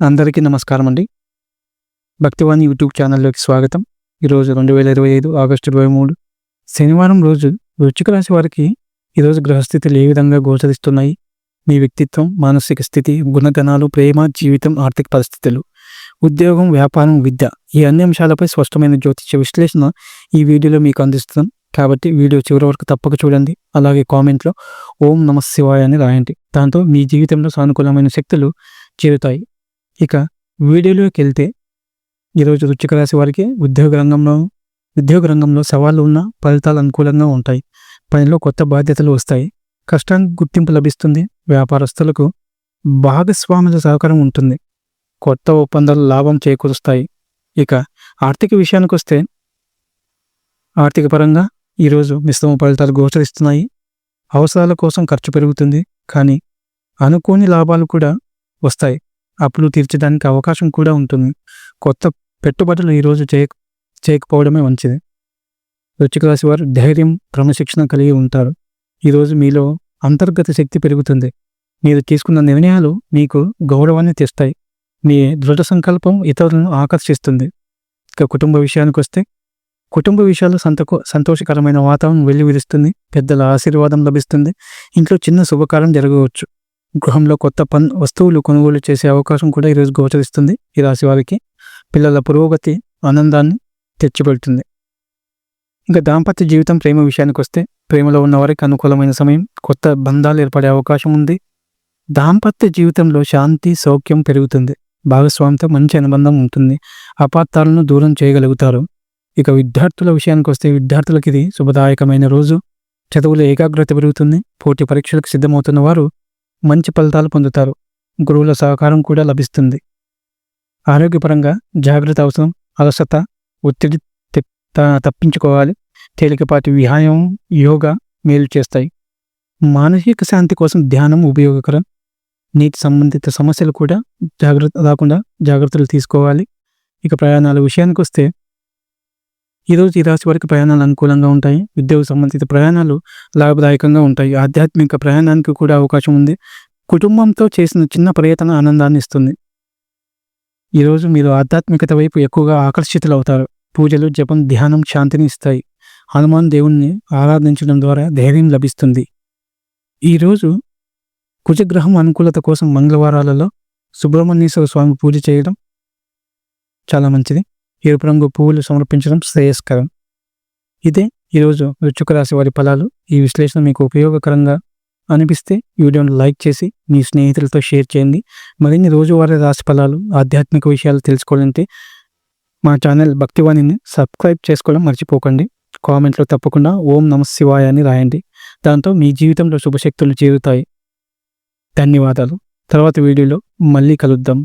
అందరికీ నమస్కారం అండి భక్తివాణి యూట్యూబ్ ఛానల్లోకి స్వాగతం. ఈరోజు రెండు వేల ఇరవై ఐదు ఆగస్టు ఇరవై మూడు. శనివారం రోజు వృచ్చిక రాశి వారికి ఈరోజు గ్రహస్థితులు ఏ విధంగా గోచరిస్తున్నాయి? మీ వ్యక్తిత్వం మానసిక స్థితి గుణగణాలు ప్రేమ జీవితం ఆర్థిక పరిస్థితులు ఉద్యోగం వ్యాపారం విద్య ఈ అన్ని అంశాలపై స్పష్టమైన జ్యోతిష విశ్లేషణ ఈ వీడియోలో మీకు అందిస్తున్నాం. కాబట్టి వీడియో చివరి వరకు తప్పక చూడండి. అలాగే కామెంట్లో ఓం నమ శివాయ అని రాయండి. దాంతో మీ జీవితంలో సానుకూలమైన శక్తులు చేరుతాయి. ఇక వీడియోలోకి వెళ్తే ఈరోజు రుచిక రాశి వారికి ఉద్యోగ రంగంలో ఉద్యోగ రంగంలో సవాళ్ళు ఉన్న ఫలితాలు అనుకూలంగా ఉంటాయి. పనిలో కొత్త బాధ్యతలు వస్తాయి. కష్టానికి గుర్తింపు లభిస్తుంది. వ్యాపారస్తులకు భాగస్వాముల సహకారం ఉంటుంది. కొత్త ఒప్పందాలు లాభం చేకూరుస్తాయి. ఇక ఆర్థిక విషయానికి వస్తే ఆర్థిక పరంగా ఈరోజు మిశ్రమ ఫలితాలు గోచరిస్తున్నాయి. అవసరాల కోసం ఖర్చు పెరుగుతుంది. కానీ అనుకోని లాభాలు కూడా వస్తాయి. అప్పులు తీర్చడానికి అవకాశం కూడా ఉంటుంది. కొత్త పెట్టుబడులు ఈరోజు చేయ చేయకపోవడమే మంచిది. వృచ్చిక రాశి వారు ధైర్యం క్రమశిక్షణ కలిగి ఉంటారు. ఈరోజు మీలో అంతర్గత శక్తి పెరుగుతుంది. మీరు తీసుకున్న నిర్ణయాలు మీకు గౌరవాన్ని తెస్తాయి. మీ దృఢ సంకల్పం ఇతరులను ఆకర్షిస్తుంది. ఇక కుటుంబ విషయానికి వస్తే కుటుంబ విషయాలు సంతకు సంతోషకరమైన వాతావరణం వెల్లివిరుస్తుంది పెద్దల ఆశీర్వాదం లభిస్తుంది. ఇంట్లో చిన్న శుభకారం జరగవచ్చు. గృహంలో కొత్త పన్ వస్తువులు కొనుగోలు చేసే అవకాశం కూడా ఈరోజు గోచరిస్తుంది. ఈ రాశి వారికి పిల్లల పురోగతి ఆనందాన్ని తెచ్చిపెడుతుంది. ఇంకా దాంపత్య జీవితం ప్రేమ విషయానికి వస్తే ప్రేమలో ఉన్న వారికి అనుకూలమైన సమయం కొత్త బంధాలు ఏర్పడే అవకాశం ఉంది. దాంపత్య జీవితంలో శాంతి సౌఖ్యం పెరుగుతుంది. భాగస్వామితో మంచి అనుబంధం ఉంటుంది. అపార్థాలను దూరం చేయగలుగుతారు. ఇక విద్యార్థుల విషయానికి వస్తే విద్యార్థులకి ఇది శుభదాయకమైన రోజు. చదువులో ఏకాగ్రత పెరుగుతుంది. పోటీ పరీక్షలకు సిద్ధమవుతున్న వారు మంచి ఫలితాలు పొందుతారు. గురువుల సహకారం కూడా లభిస్తుంది. ఆరోగ్యపరంగా జాగ్రత్త అవసరం అలసత ఒత్తిడి తప్పించుకోవాలి. తేలికపాటి వ్యాయామం యోగా మేలు చేస్తాయి. మానసిక శాంతి కోసం ధ్యానం ఉపయోగకరం. నీటి సంబంధిత సమస్యలు కూడా జాగ్రత్త రాకుండా జాగ్రత్తలు తీసుకోవాలి. ఇక ప్రయాణాల విషయానికి వస్తే ఈరోజు ఈ రాశి వారికి ప్రయాణాలు అనుకూలంగా ఉంటాయి. ఉద్యోగ సంబంధిత ప్రయాణాలు లాభదాయకంగా ఉంటాయి. ఆధ్యాత్మిక ప్రయాణానికి కూడా అవకాశం ఉంది. కుటుంబంతో చేసిన చిన్న ప్రయత్న ఆనందాన్ని ఇస్తుంది. ఈరోజు మీరు ఆధ్యాత్మికత వైపు ఎక్కువగా ఆకర్షితులవుతారు పూజలు జపం ధ్యానం శాంతిని ఇస్తాయి. హనుమాన్ దేవుణ్ణి ఆరాధించడం ద్వారా ధైర్యం లభిస్తుంది. ఈరోజు కుజగ్రహం అనుకూలత కోసం మంగళవారాలలో సుబ్రహ్మణ్యేశ్వర స్వామి పూజ చేయడం చాలా మంచిది. ఎరుపు రంగు పువ్వులు సమర్పించడం శ్రేయస్కరం. ఇదే ఈరోజు వృచ్చుక రాశి వారి ఫలాలు. ఈ విశ్లేషణ మీకు ఉపయోగకరంగా అనిపిస్తే వీడియోను లైక్ చేసి మీ స్నేహితులతో షేర్ చేయండి. మరిన్ని రోజువారీ రాశి ఫలాలు ఆధ్యాత్మిక విషయాలు తెలుసుకోవాలంటే మా ఛానల్ భక్తివాణిని సబ్స్క్రైబ్ చేసుకోవడం మర్చిపోకండి. కామెంట్లో తప్పకుండా ఓం నమ శివాయ అని రాయండి. దాంతో మీ జీవితంలో శుభశక్తులు చేరుతాయి. ధన్యవాదాలు. తర్వాత వీడియోలో మళ్ళీ కలుద్దాం.